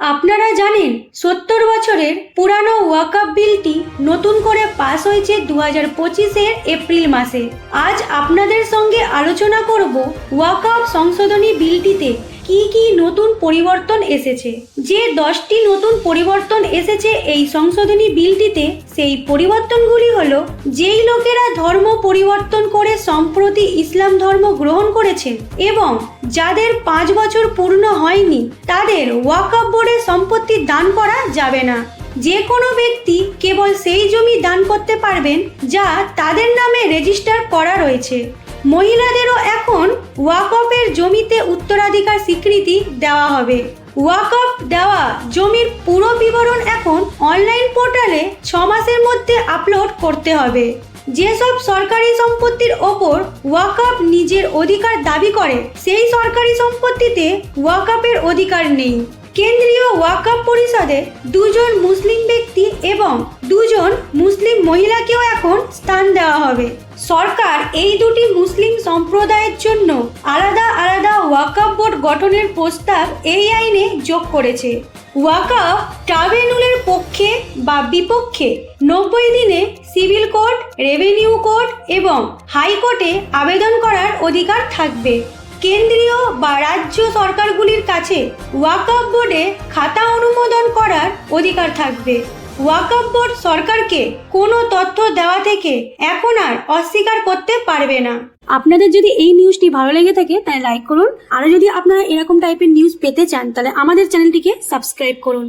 আপনারা জানেন, সত্তর বছরের পুরানো ওয়াকআপ বিলটি নতুন করে পাস হয়েছে দু হাজার পঁচিশের এপ্রিল মাসে। আজ আপনাদের সঙ্গে আলোচনা করব ওয়াকআপ সংশোধনী বিলটিতে কি কি নতুন পরিবর্তন এসেছে। যে দশটি নতুন পরিবর্তন এসেছে এই সংশোধনী বিলটিতে, সেই পরিবর্তনগুলি হল যেই লোকেরা ধর্ম পরিবর্তন করে সম্প্রতি ইসলাম ধর্ম গ্রহণ করেছেন এবং যাদের পাঁচ বছর পূর্ণ হয়নি, তাদের ওয়াকআপ সম্পত্তি দান করা যাবে না। যে কোনো ব্যক্তি কেবল সেই জমি দান করতে পারবেন যা তাদের নামে রেজিস্টার করা রয়েছে। মহিলাদেরও এখন ওয়াকফের জমিতে উত্তরাধিকার স্বীকৃতি দেওয়া হবে। ওয়াকফ দেওয়া জমির পুরো বিবরণ এখন অনলাইন পোর্টালে ছ মাসের মধ্যে আপলোড করতে হবে। যেসব সরকারি সম্পত্তির ওপর ওয়াকফ নিজের অধিকার দাবি করে, সেই সরকারি সম্পত্তিতে ওয়াকফের অধিকার নেই। কেন্দ্রীয় ওয়াকফ পরিষদে দুজন মুসলিম ব্যক্তি এবং দুজন মুসলিম মহিলাকেও এখন স্থান দেওয়া হবে। সরকার এই দুটি মুসলিম সম্প্রদায়ের জন্য আলাদা আলাদা ওয়াকফ বোর্ড গঠনের প্রস্তাব এই আইনে যোগ করেছে। ওয়াকফ ট্রাইব্যুনালের পক্ষে বা বিপক্ষে নব্বই দিনে সিভিল কোর্ট, রেভিনিউ কোর্ট এবং হাইকোর্টে আবেদন করার অধিকার থাকবে। কেন্দ্রীয় বা রাজ্য সরকারগুলির কাছে ওয়াকফ বোর্ডে খাতা অনুমোদন করার অধিকার থাকবে। ওয়াকফ বোর্ড সরকারকে কোনো তথ্য দেওয়া থেকে এখন আর অস্বীকার করতে পারবে না। আপনাদের যদি এই নিউজটি ভালো লেগে থাকে, তাহলে লাইক করুন। আর যদি আপনারা এরকম টাইপের নিউজ পেতে চান, তাহলে আমাদের চ্যানেলটিকে সাবস্ক্রাইব করুন।